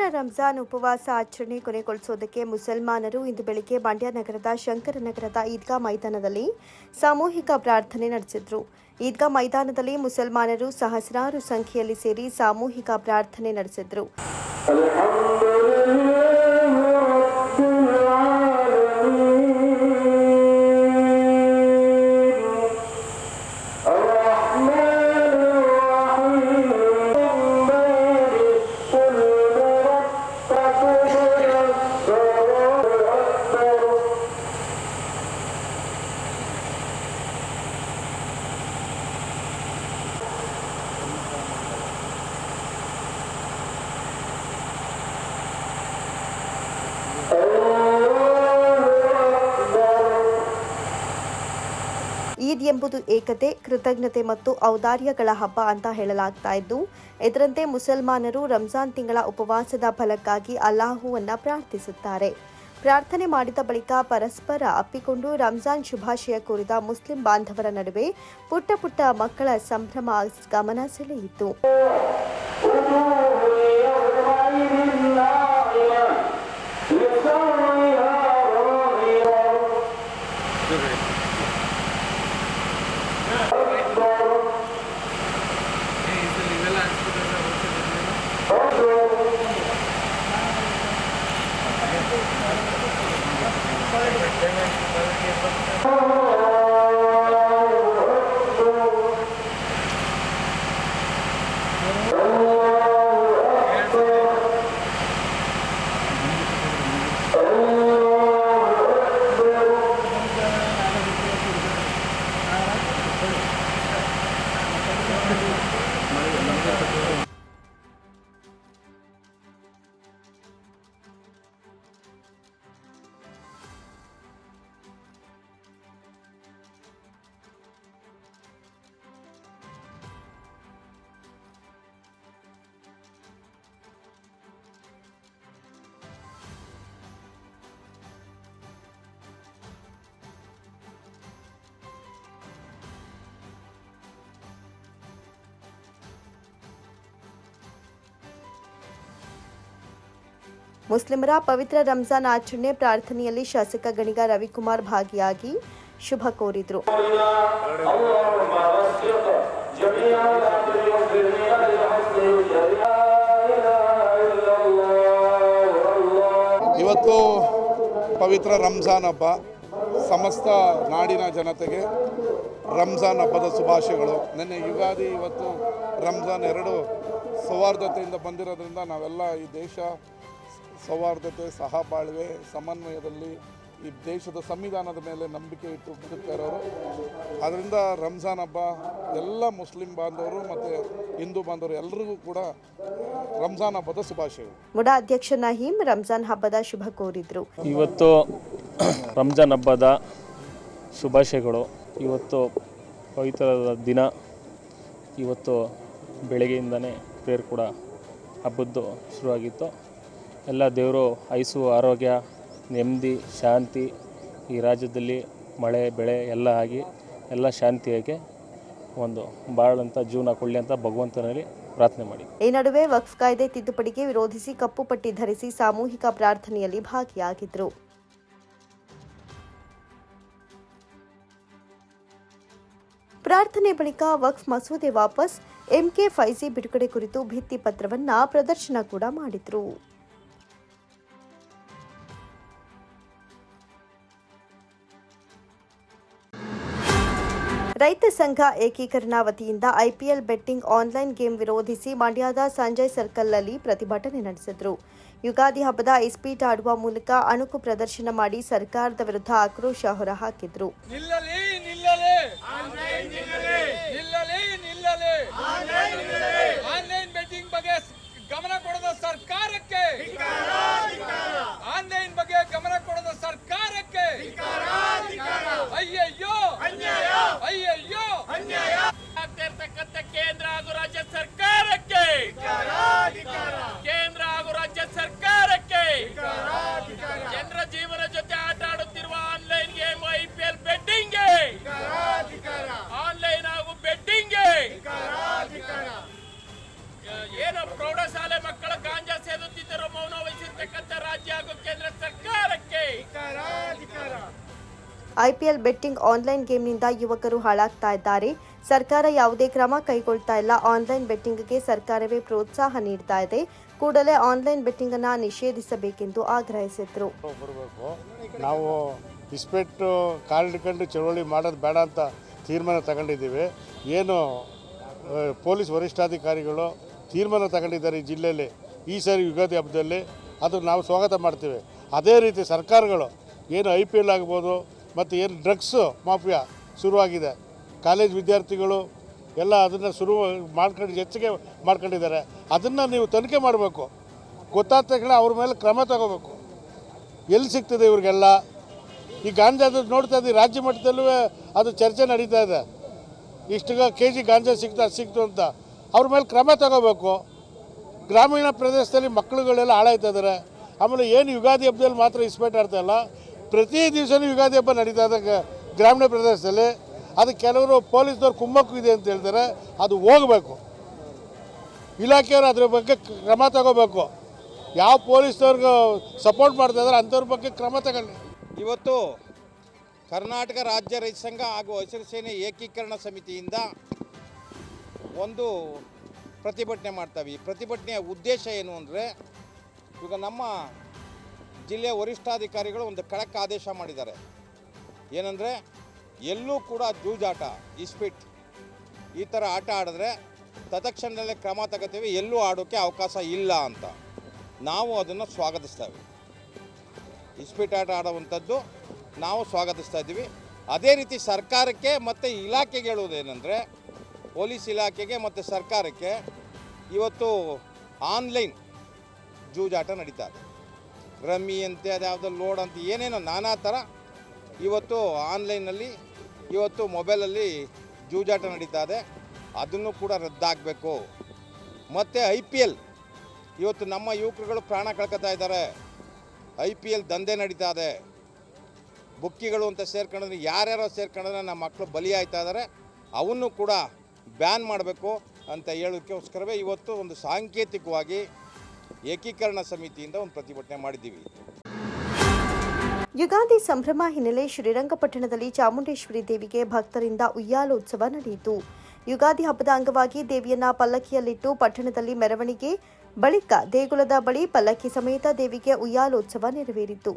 ಪವಿತ್ರ ರಂಜಾನ್ ಉಪವಾಸ ಆಚರಣೆ ಕೊನೆಗೊಳಿಸುವುದಕ್ಕೆ ಮುಸಲ್ಮಾನರು ಇಂದು ಬೆಳಿಗ್ಗೆ ಮಂಡ್ಯ ನಗರದ ಶಂಕರನಗರದ ಈದ್ಗಾ ಮೈದಾನದಲ್ಲಿ ಸಾಮೂಹಿಕ ಪ್ರಾರ್ಥನೆ ನಡೆಸಿದ್ರು. ಈದ್ಗಾ ಮೈದಾನದಲ್ಲಿ ಮುಸಲ್ಮಾನರು ಸಹಸ್ರಾರು ಸಂಖ್ಯೆಯಲ್ಲಿ ಸೇರಿ ಸಾಮೂಹಿಕ ಪ್ರಾರ್ಥನೆ ನಡೆಸಿದ್ರು. ಎಂಬುದು ಏಕತೆ, ಕೃತಜ್ಞತೆ ಮತ್ತು ಔದಾರ್ಯಗಳ ಹಬ್ಬ ಅಂತ ಹೇಳಲಾಗ್ತಾ ಇದ್ದು, ಇದರಂತೆ ಮುಸಲ್ಮಾನರು ರಂಜಾನ್ ತಿಂಗಳ ಉಪವಾಸದ ಫಲಕ್ಕಾಗಿ ಅಲ್ಲಾಹುವನ್ನ ಪ್ರಾರ್ಥಿಸುತ್ತಾರೆ. ಪ್ರಾರ್ಥನೆ ಮಾಡಿದ ಬಳಿಕ ಪರಸ್ಪರ ಅಪ್ಪಿಕೊಂಡು ರಂಜಾನ್ ಶುಭಾಶಯ ಕೋರಿದ ಮುಸ್ಲಿಂ ಬಾಂಧವರ ನಡುವೆ ಪುಟ್ಟ ಪುಟ್ಟ ಮಕ್ಕಳ ಸಂಭ್ರಮ ಗಮನ ಸೆಳೆಯಿತು. ಮುಸ್ಲಿಮರ ಪವಿತ್ರ ರಂಜಾನ್ ಆಚರಣೆ ಪ್ರಾರ್ಥನೆಯಲ್ಲಿ ಶಾಸಕ ಗಣಿಗ ರವಿಕುಮಾರ್ ಭಾಗಿಯಾಗಿ ಶುಭ ಕೋರಿದ್ರು. ಇವತ್ತು ಪವಿತ್ರ ರಂಜಾನ್ ಹಬ್ಬ. ಸಮಸ್ತ ನಾಡಿನ ಜನತೆಗೆ ರಂಜಾನ್ ಹಬ್ಬದ ಶುಭಾಶಯಗಳು. ನಿನ್ನೆ ಯುಗಾದಿ ಇವತ್ತು ರಂಜಾನ್ ಎರಡು ಸೌಹಾರ್ದತೆಯಿಂದ ಬಂದಿರೋದ್ರಿಂದ ನಾವೆಲ್ಲ ಈ ದೇಶ ಸೌಹಾರ್ದತೆ ಸಹಬಾಳ್ವೆ ಸಮನ್ವಯದಲ್ಲಿ ಈ ದೇಶದ ಸಂವಿಧಾನದ ಮೇಲೆ ನಂಬಿಕೆ ಇಟ್ಟು ಬದುಕ್ತಾ ಇರೋರು. ಅದರಿಂದ ರಂಜಾನ್ ಹಬ್ಬ ಎಲ್ಲ ಮುಸ್ಲಿಂ ಬಾಂಧವರು ಮತ್ತು ಹಿಂದೂ ಬಾಂಧವರು ಎಲ್ಲರಿಗೂ ಕೂಡ ರಂಜಾನ್ ಹಬ್ಬದ ಶುಭಾಶಯಗಳು. ಮುಡಾ ಅಧ್ಯಕ್ಷ ನಹೀಂ ರಂಜಾನ್ ಹಬ್ಬದ ಶುಭ ಕೋರಿದ್ರು. ಇವತ್ತು ರಂಜಾನ್ ಹಬ್ಬದ ಶುಭಾಶಯಗಳು. ಇವತ್ತು ಪವಿತ್ರದ ದಿನ. ಇವತ್ತು ಬೆಳಗ್ಗೆಯಿಂದನೇ ಪ್ರೇಯರ್ ಕೂಡ ಹಬ್ಬದ್ದು ಶುರುವಾಗಿತ್ತು. ಎಲ್ಲ ದೇವರು ಐಸು, ಆರೋಗ್ಯ, ನೆಮ್ಮದಿ, ಶಾಂತಿ ಈ ರಾಜ್ಯದಲ್ಲಿ ಮಳೆ, ಬೆಳೆ ಎಲ್ಲ ಆಗಿ ಎಲ್ಲ ಶಾಂತಿಯಾಗಿ ಒಂದು ಬಾಳಂತ ಜೀವನ ಕೊಡಲಿ ಅಂತ ಭಗವಂತನಲ್ಲಿ ಪ್ರಾರ್ಥನೆ ಮಾಡಿ. ಈ ನಡುವೆ ವಕ್ಫ್ ಕಾಯ್ದೆ ತಿದ್ದುಪಡಿಗೆ ವಿರೋಧಿಸಿ ಕಪ್ಪು ಪಟ್ಟಿ ಧರಿಸಿ ಸಾಮೂಹಿಕ ಪ್ರಾರ್ಥನೆಯಲ್ಲಿ ಭಾಗಿಯಾಗಿದ್ರು. ಪ್ರಾರ್ಥನೆ ಬಳಿಕ ವಕ್ಫ್ ಮಸೂದೆ ವಾಪಸ್, ಎಂಕೆ ಫೈಸಿ ಬಿಡುಗಡೆ ಕುರಿತು ಭಿತ್ತಿ ಪತ್ರವನ್ನ ಪ್ರದರ್ಶನ ಕೂಡ ಮಾಡಿದ್ರು. ರೈತ ಸಂಘ ಏಕೀಕರಣ ವತಿಯಿಂದ ಐಪಿಎಲ್ ಬೆಟ್ಟಿಂಗ್ ಆನ್ಲೈನ್ ಗೇಮ್ ವಿರೋಧಿಸಿ ಮಂಡ್ಯದ ಸಂಜಯ್ ಸರ್ಕಲ್ನಲ್ಲಿ ಪ್ರತಿಭಟನೆ ನಡೆಸಿದರು. ಯುಗಾದಿ ಹಬ್ಬದ ಇಸ್ಪೀಟ್ ಆಡುವ ಮೂಲಕ ಅಣುಕು ಪ್ರದರ್ಶನ ಮಾಡಿ ಸರ್ಕಾರದ ವಿರುದ್ಧ ಆಕ್ರೋಶ ಹೊರಹಾಕಿದ್ರು. ಗಮನ ಕೊಡದ ಸರ್ಕಾರಕ್ಕೆ. ಆನ್ಲೈನ್ ಬಗ್ಗೆ ಗಮನ ಕೊಡದ ಸರ್ಕಾರಕ್ಕೆ. ಅಯ್ಯಯ್ಯೋ. ಅಯ್ಯಯ್ಯೋ. ಐಪಿಎಲ್ ಬೆಟ್ಟಿಂಗ್ ಆನ್ಲೈನ್ ಗೇಮ್ನಿಂದ ಯುವಕರು ಹಾಳಾಗ್ತಾ ಇದ್ದಾರೆ. ಸರ್ಕಾರ ಯಾವುದೇ ಕ್ರಮ ಕೈಗೊಳ್ತಾ ಇಲ್ಲ. ಆನ್ಲೈನ್ ಬೆಟ್ಟಿಂಗ್ಗೆ ಸರ್ಕಾರವೇ ಪ್ರೋತ್ಸಾಹ ನೀಡ್ತಾ ಇದೆ. ಕೂಡಲೇ ಆನ್ಲೈನ್ ಬೆಟ್ಟಿಂಗ್ ಅನ್ನ ನಿಷೇಧಿಸಬೇಕೆಂದು ಆಗ್ರಹಿಸಿದ್ರು. ನಾವು ಇಸ್ಪೆಟ್ಟು ಕಾಲ್ಡ್ಕೊಂಡು ಚಳವಳಿ ಮಾಡೋದು ಬೇಡ ಅಂತ ತೀರ್ಮಾನ ತಗೊಂಡಿದ್ದೀವಿ. ಏನು ಪೊಲೀಸ್ ವರಿಷ್ಠಾಧಿಕಾರಿಗಳು ತೀರ್ಮಾನ ತಗೊಂಡಿದ್ದಾರೆ ಈ ಜಿಲ್ಲೆಯಲ್ಲಿ. ಈ ಸಾರಿ ಯುಗಾದಿ ಹಬ್ಬದಲ್ಲಿ ಅದನ್ನು ನಾವು ಸ್ವಾಗತ ಮಾಡ್ತೀವಿ. ಅದೇ ರೀತಿ ಸರ್ಕಾರಗಳು ಏನು ಐ ಪಿ ಎಲ್ ಆಗ್ಬೋದು ಮತ್ತು ಏನು ಡ್ರಗ್ಸು ಮಾಫಿಯಾ ಶುರುವಾಗಿದೆ. ಕಾಲೇಜ್ ವಿದ್ಯಾರ್ಥಿಗಳು ಎಲ್ಲ ಅದನ್ನು ಶುರು ಮಾಡ್ಕೊಂಡು ಹೆಚ್ಚಿಗೆ ಮಾಡ್ಕೊಂಡಿದ್ದಾರೆ. ಅದನ್ನು ನೀವು ತನಿಖೆ ಮಾಡಬೇಕು. ಗೊತ್ತಾದ ತಕ್ಷಣ ಅವ್ರ ಮೇಲೆ ಕ್ರಮ ತಗೋಬೇಕು. ಎಲ್ಲಿ ಸಿಗ್ತದೆ ಇವ್ರಿಗೆಲ್ಲ? ಈ ಗಾಂಜಾದ ನೋಡ್ತಾ ಇದ್ದೀವಿ ರಾಜ್ಯ ಮಟ್ಟದಲ್ಲೂ ಅದು ಚರ್ಚೆ ನಡೀತಾ ಇದೆ. ಇಷ್ಟು ಕೆ ಜಿ ಗಾಂಜಾ ಸಿಗ್ತಾ ಸಿಕ್ತು ಅಂತ. ಅವ್ರ ಮೇಲೆ ಕ್ರಮ ತಗೋಬೇಕು. ಗ್ರಾಮೀಣ ಪ್ರದೇಶದಲ್ಲಿ ಮಕ್ಕಳುಗಳೆಲ್ಲ ಹಾಳಾಯ್ತಾ ಇದ್ದಾರೆ. ಆಮೇಲೆ ಏನು ಯುಗಾದಿ ಹಬ್ಬದಲ್ಲಿ ಮಾತ್ರ ಇಸ್ಪೇಟ್ ಆಡ್ತಾ ಇಲ್ಲ. ಪ್ರತಿ ದಿವಸನೂ ಯುಗಾದಿ ಹಬ್ಬ ನಡೀತಾ ಇದೆ ಗ್ರಾಮೀಣ ಪ್ರದೇಶದಲ್ಲಿ. ಅದು ಕೆಲವರು ಪೊಲೀಸ್ನವ್ರು ಕುಮ್ಮಕ್ಕು ಇದೆ ಅಂತ ಹೇಳ್ತಾರೆ, ಅದು ಹೋಗಬೇಕು. ಇಲಾಖೆಯವರು ಅದ್ರ ಬಗ್ಗೆ ಕ್ರಮ ತಗೋಬೇಕು. ಯಾವ ಪೊಲೀಸ್ನವ್ರಿಗೂ ಸಪೋರ್ಟ್ ಮಾಡ್ತಾ ಅಂಥವ್ರ ಬಗ್ಗೆ ಕ್ರಮ ತಗೊಳ್ಳಿ. ಇವತ್ತು ಕರ್ನಾಟಕ ರಾಜ್ಯ ರೈತ ಸಂಘ ಹಾಗೂ ಹಸಿರು ಸೇನೆ ಏಕೀಕರಣ ಸಮಿತಿಯಿಂದ ಒಂದು ಪ್ರತಿಭಟನೆ ಮಾಡ್ತಾವೆ. ಈ ಪ್ರತಿಭಟನೆಯ ಉದ್ದೇಶ ಏನು ಅಂದರೆ, ಈಗ ನಮ್ಮ ಜಿಲ್ಲೆಯ ವರಿಷ್ಠಾಧಿಕಾರಿಗಳು ಒಂದು ಖಡಕ್ ಆದೇಶ ಮಾಡಿದ್ದಾರೆ. ಏನಂದರೆ, ಎಲ್ಲೂ ಕೂಡ ಜೂಜಾಟ, ಇಸ್ಪಿಟ್ ಈ ಥರ ಆಟ ಆಡಿದ್ರೆ ತತ್ಕ್ಷಣದಲ್ಲೇ ಕ್ರಮ ತಗೋತೀವಿ, ಎಲ್ಲೂ ಆಡೋಕ್ಕೆ ಅವಕಾಶ ಇಲ್ಲ ಅಂತ. ನಾವು ಅದನ್ನು ಸ್ವಾಗತಿಸ್ತೇವೆ ಇಸ್ಪಿಟ್ ಆಟ ಆಡುವಂಥದ್ದು ನಾವು ಸ್ವಾಗತಿಸ್ತಾ ಇದ್ದೀವಿ. ಅದೇ ರೀತಿ ಸರ್ಕಾರಕ್ಕೆ ಮತ್ತು ಇಲಾಖೆಗೆ ಹೇಳುವುದೇನೆಂದರೆ ಪೊಲೀಸ್ ಇಲಾಖೆಗೆ ಮತ್ತು ಸರ್ಕಾರಕ್ಕೆ ಇವತ್ತು ಆನ್ಲೈನ್ ಜೂಜಾಟ ನಡೀತಾ ಇದೆ. ರಮ್ಮಿ ಅಂತೆ ಅದ್ಯಾವುದೋ ಲೋಡ್ ಅಂತ ಏನೇನೋ ನಾನಾ ಥರ ಇವತ್ತು ಆನ್ಲೈನಲ್ಲಿ, ಇವತ್ತು ಮೊಬೈಲಲ್ಲಿ ಜೂಜಾಟ ನಡೀತಾ ಇದೆ ಅದನ್ನು ಕೂಡ ರದ್ದಾಗಬೇಕು. ಮತ್ತು ಐ ಪಿ ಎಲ್, ಇವತ್ತು ನಮ್ಮ ಯುವಕರುಗಳು ಪ್ರಾಣ ಕಳ್ಕೊತಾ ಇದ್ದಾರೆ. ಐ ಪಿ ಎಲ್ ದಂಧೆ ನಡೀತಾ ಇದೆ ಬುಕ್ಕಿಗಳು ಅಂತ ಸೇರ್ಕೊಂಡ್ರೆ, ಯಾರ್ಯಾರೋ ಸೇರ್ಕೊಂಡ್ರೆ ನಮ್ಮ ಮಕ್ಕಳು ಬಲಿ ಆಯ್ತಾ ಇದ್ದಾರೆ. ಅವನ್ನು ಕೂಡ ಬ್ಯಾನ್ ಮಾಡಬೇಕು ಅಂತ ಹೇಳೋಕ್ಕೋಸ್ಕರವೇ ಇವತ್ತು ಒಂದು ಸಾಂಕೇತಿಕವಾಗಿ ಏಕೀಕರಣ ಸಮಿತಿಯಿಂದ ಒಂದು ಪ್ರತಿಭಟನೆ ಮಾಡಿದ್ದೀವಿ. ಯುಗಾದಿ ಸಂಭ್ರಮ ಹಿನ್ನೆಲೆ ಶ್ರೀರಂಗಪಟ್ಟಣದಲ್ಲಿ ಚಾಮುಂಡೇಶ್ವರಿ ದೇವಿಗೆ ಭಕ್ತರಿಂದ ಉಯ್ಯಾಲೋತ್ಸವ ನಡೆಯಿತು. ಯುಗಾದಿ ಹಬ್ಬದ ಅಂಗವಾಗಿ ದೇವಿಯನ್ನ ಪಲ್ಲಕ್ಕಿಯಲ್ಲಿಟ್ಟು ಪಟ್ಟಣದಲ್ಲಿ ಮೆರವಣಿಗೆ, ಬಳಿಕ ದೇಗುಲದ ಬಳಿ ಪಲ್ಲಕ್ಕಿ ಸಮೇತ ದೇವಿಗೆ ಉಯ್ಯಾಲೋತ್ಸವ ನೆರವೇರಿತು.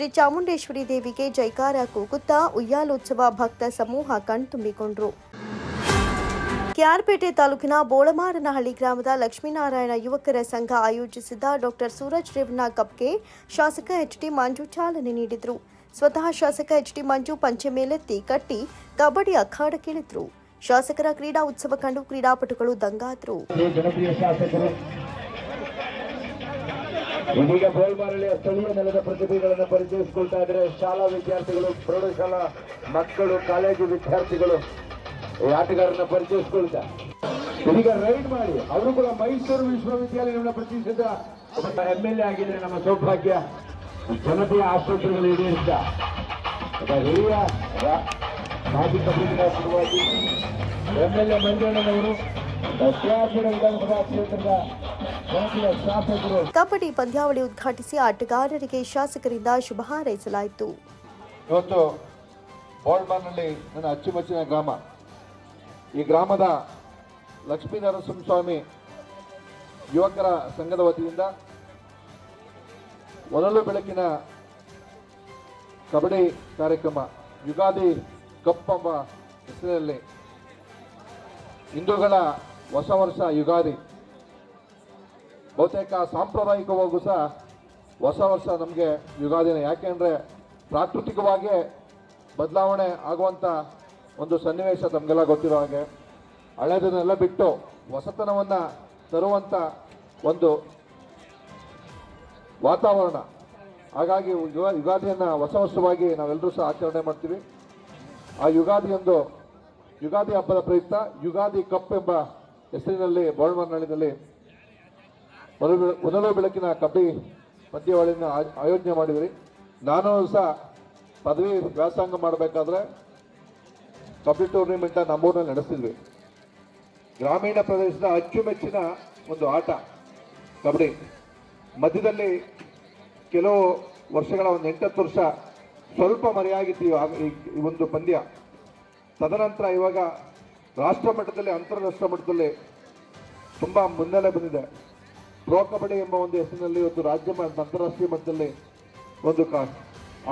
ಶ್ರೀ ಚಾಮುಂಡೇಶ್ವರಿ ದೇವಿಗೆ ಜೈಕಾರ ಕೂಗುತ್ತಾ ಉಯ್ಯಾಲೋತ್ಸವ ಭಕ್ತ ಸಮೂಹ ಕಣ್ತುಂಬಿಕೊಂಡ್ರು ಕೆಆರ್ಪೇಟೆ ತಾಲೂಕಿನ ಬೋಳಮಾರನಹಳ್ಳಿ ಗ್ರಾಮದ ಲಕ್ಷ್ಮೀನಾರಾಯಣ ಯುವಕರ ಸಂಘ ಆಯೋಜಿಸಿದ್ದ ಡಾಕ್ಟರ್ ಸೂರಜ್ ರೇವಣ್ಣ ಕಪ್ಗೆ ಶಾಸಕ ಎಚ್ ಡಿ ಮಂಜು ಚಾಲನೆ ನೀಡಿದರು. ಸ್ವತಃ ಶಾಸಕ ಎಚ್ ಡಿ ಮಂಜು ಪಂಚೆ ಮೇಲೆತ್ತಿ ಕಟ್ಟಿ ಕಬಡ್ಡಿ ಅಖಾಡಕ್ಕಿಳಿದ್ರು ಶಾಸಕರ ಕ್ರೀಡಾ ಉತ್ಸವ ಕಂಡು ಕ್ರೀಡಾಪಟುಗಳು ದಂಗಾದ್ರು. ಇದೀಗ ಬೋಲ್ಮಾರಳ್ಳಿಯ ಸ್ಥಳೀಯ ನೆಲದ ಪ್ರತಿಭೆಗಳನ್ನು ಪರಿಚಯಿಸಿಕೊಳ್ತಾ ಇದ್ದಾರೆ. ಶಾಲಾ ವಿದ್ಯಾರ್ಥಿಗಳು, ಪ್ರೌಢಶಾಲಾ ಮಕ್ಕಳು, ಕಾಲೇಜು ವಿದ್ಯಾರ್ಥಿಗಳು ಈ ಆಟಗಾರರನ್ನ ಪರಿಚಯಿಸಿಕೊಳ್ತಾ. ಇದೀಗ ರೈಡ್ ಮಾಡಿ, ಅವರು ಕೂಡ ಮೈಸೂರು ವಿಶ್ವವಿದ್ಯಾಲಯವನ್ನು ಪ್ರತಿಷ್ಠಿತ ಎಂ ಎಲ್ ಎ ಆಗಿದ್ರೆ ನಮ್ಮ ಸೌಭಾಗ್ಯ. ಜನತೆಯ ಆಸ್ಪತ್ರೆಗಳು ಈಡೇರಿಸಿದ ಹಿರಿಯ ಮಾಜಿ ಶುರುವಾಗಿ ಎಂ ಎಲ್ ಎ ಮಂಜಣ್ಣನವರು ಕಬಡ್ಡಿ ಪಂದ್ಯಾವಳಿ ಉದ್ಘಾಟಿಸಿ ಆಟಗಾರರಿಗೆ ಶಾಸಕರಿಂದ ಶುಭ ಹಾರೈಸಲಾಯಿತು. ಇವತ್ತು ಬೋಲ್ಬಾರ್ನಲ್ಲಿ ನನ್ನ ಅಚ್ಚುಮೆಚ್ಚಿನ ಗ್ರಾಮ. ಈ ಗ್ರಾಮದ ಲಕ್ಷ್ಮೀ ಸ್ವಾಮಿ ಯುವಕರ ಸಂಘದ ವತಿಯಿಂದ ಒಲಲು ಬೆಳಕಿನ ಕಬಡ್ಡಿ ಕಾರ್ಯಕ್ರಮ, ಯುಗಾದಿ ಕಪ್ಪಂಬ ಹೆಸರಿನಲ್ಲಿ ಹಿಂದೂಗಳ ಹೊಸ ವರ್ಷ ಯುಗಾದಿ. ಬಹುತೇಕ ಸಾಂಪ್ರದಾಯಿಕವಾಗೂ ಸಹ ಹೊಸ ವರ್ಷ ನಮಗೆ ಯುಗಾದಿನ. ಯಾಕೆಂದರೆ ಪ್ರಾಕೃತಿಕವಾಗಿ ಬದಲಾವಣೆ ಆಗುವಂಥ ಒಂದು ಸನ್ನಿವೇಶ ತಮಗೆಲ್ಲ ಗೊತ್ತಿರೋ ಹಾಗೆ. ಹಳೆದನ್ನೆಲ್ಲ ಬಿಟ್ಟು ಹೊಸತನವನ್ನು ತರುವಂಥ ಒಂದು ವಾತಾವರಣ. ಹಾಗಾಗಿ ಯುಗ, ಯುಗಾದಿಯನ್ನು ಹೊಸ ವರ್ಷವಾಗಿ ನಾವೆಲ್ಲರೂ ಸಹ ಆಚರಣೆ ಮಾಡ್ತೀವಿ. ಆ ಯುಗಾದಿಯೊಂದು ಯುಗಾದಿ ಹಬ್ಬದ ಪ್ರಯುಕ್ತ ಯುಗಾದಿ ಕಪ್ ಎಂಬ ಹೆಸರಿನಲ್ಲಿ ಬೋಳ್ಮನ್ನಳ್ಳಿನಲ್ಲಿ ಮೊದಲು ಬೆಳಕಿನ ಕಬಡ್ಡಿ ಪಂದ್ಯಾವಳಿಯನ್ನು ಆಯೋಜನೆ ಮಾಡಿದ್ರಿ. ನಾನು ಸಹ ಪದವಿ ವ್ಯಾಸಂಗ ಮಾಡಬೇಕಾದ್ರೆ ಕಬಡ್ಡಿ ಟೂರ್ನಿಮೆಂಟ್ ನಮ್ಮೂರಿನಲ್ಲಿ ನಡೆಸಿದ್ವಿ ಗ್ರಾಮೀಣ ಪ್ರದೇಶದ ಅಚ್ಚುಮೆಚ್ಚಿನ ಒಂದು ಆಟ, ಕಬಡ್ಡಿ. ಮಧ್ಯದಲ್ಲಿ ಕೆಲವು ವರ್ಷಗಳ ಒಂದು ಎಂಟತ್ತು ವರ್ಷ ಸ್ವಲ್ಪ ಮರೆಯಾಗಿತ್ತು ಈ ಒಂದು ಪಂದ್ಯ. ತದನಂತರ ಇವಾಗ ರಾಷ್ಟ್ರ ಮಟ್ಟದಲ್ಲಿ ಅಂತಾರಾಷ್ಟ್ರ ಮಟ್ಟದಲ್ಲಿ ತುಂಬ ಮುನ್ನೆಲೆ ಬಂದಿದೆ. ಪ್ರೋ ಕಬಡ್ಡಿ ಎಂಬ ಒಂದು ಹೆಸರಿನಲ್ಲಿ ಇವತ್ತು ರಾಜ್ಯ ಅಂತಾರಾಷ್ಟ್ರೀಯ ಮಟ್ಟದಲ್ಲಿ ಒಂದು ಕಾ,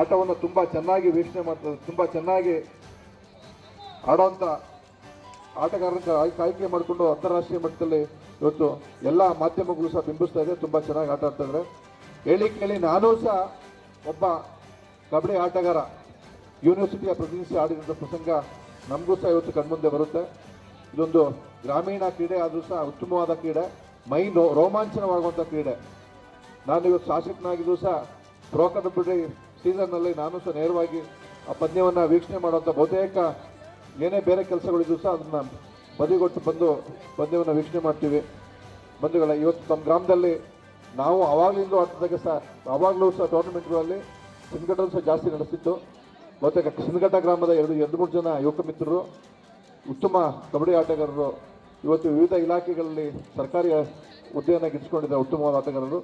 ಆಟವನ್ನು ತುಂಬ ಚೆನ್ನಾಗಿ ವೀಕ್ಷಣೆ ಮಾಡ್ತಾರೆ ತುಂಬ ಚೆನ್ನಾಗಿ ಆಡೋಂಥ ಆಟಗಾರರ ಆಯ್ಕೆ ಮಾಡಿಕೊಂಡು ಅಂತಾರಾಷ್ಟ್ರೀಯ ಮಟ್ಟದಲ್ಲಿ ಇವತ್ತು ಎಲ್ಲ ಮಾಧ್ಯಮಗಳು ಸಹ ಬಿಂಬಿಸ್ತಾ ಇದೆ, ತುಂಬ ಚೆನ್ನಾಗಿ ಆಟ ಆಡ್ತಾ ಇದ್ದಾರೆ ಹೇಳಿ ಕೇಳಿ, ನಾನು ಸಹ ಒಬ್ಬ ಕಬಡ್ಡಿ ಆಟಗಾರ, ಯೂನಿವರ್ಸಿಟಿಯ ಪ್ರತಿನಿಧಿಸಿ ಆಡಿದಂಥ ಪ್ರಸಂಗ ನಮಗೂ ಸಹ ಇವತ್ತು ಕಣ್ಮುಂದೆ ಬರುತ್ತೆ. ಇದೊಂದು ಗ್ರಾಮೀಣ ಕ್ರೀಡೆ, ಆದರೂ ಸಹ ಉತ್ತಮವಾದ ಕ್ರೀಡೆ. ಮೈ ನೋ ರೋಮಾಂಚನವಾಗುವಂಥ ಕ್ರೀಡೆ. ನಾನು ಇವತ್ತು ಶಾಸಕನಾಗಿದ್ದು ಸಹ ಪ್ರೋ ಕಬಡ್ಡಿ ಸೀಸನ್ನಲ್ಲಿ ನಾನು ಸಹ ನೇರವಾಗಿ ಆ ಪಂದ್ಯವನ್ನು ವೀಕ್ಷಣೆ ಮಾಡುವಂಥ ಬಹುತೇಕ ಏನೇ ಬೇರೆ ಕೆಲಸಗಳಿದ್ದು ಸಹ ಅದನ್ನು ಬದಿಗೊಟ್ಟು ಬಂದು ಪಂದ್ಯವನ್ನು ವೀಕ್ಷಣೆ ಮಾಡ್ತೀವಿ. ಬಂಧುಗಳ, ಇವತ್ತು ನಮ್ಮ ಗ್ರಾಮದಲ್ಲಿ ನಾವು ಆವಾಗಲಿಂದ ಆಟದಾಗ ಸಹ ಆವಾಗಲೂ ಸಹ ಟೂರ್ನಮೆಂಟ್ಗಳಲ್ಲಿ ಸಂಘಟನೆ ಸಹ ಜಾಸ್ತಿ ನಡೆಸ್ತಿತ್ತು. ಬಹುತೇಕ ಸಿಂಗಟ ಗ್ರಾಮದ ಎರಡು ಎರಡು ಮೂರು ಜನ ಯುವಕ ಮಿತ್ರರು, ಉತ್ತಮ ಕಬಡ್ಡಿ ಆಟಗಾರರು, ಇವತ್ತು ವಿವಿಧ ಇಲಾಖೆಗಳಲ್ಲಿ ಸರ್ಕಾರಿ ಹುದ್ದೆಯನ್ನು ಗಿಟ್ಟಿಸ್ಕೊಂಡಿದ್ದಾರೆ ಉತ್ತಮವಾದ ಆಟಗಾರರು.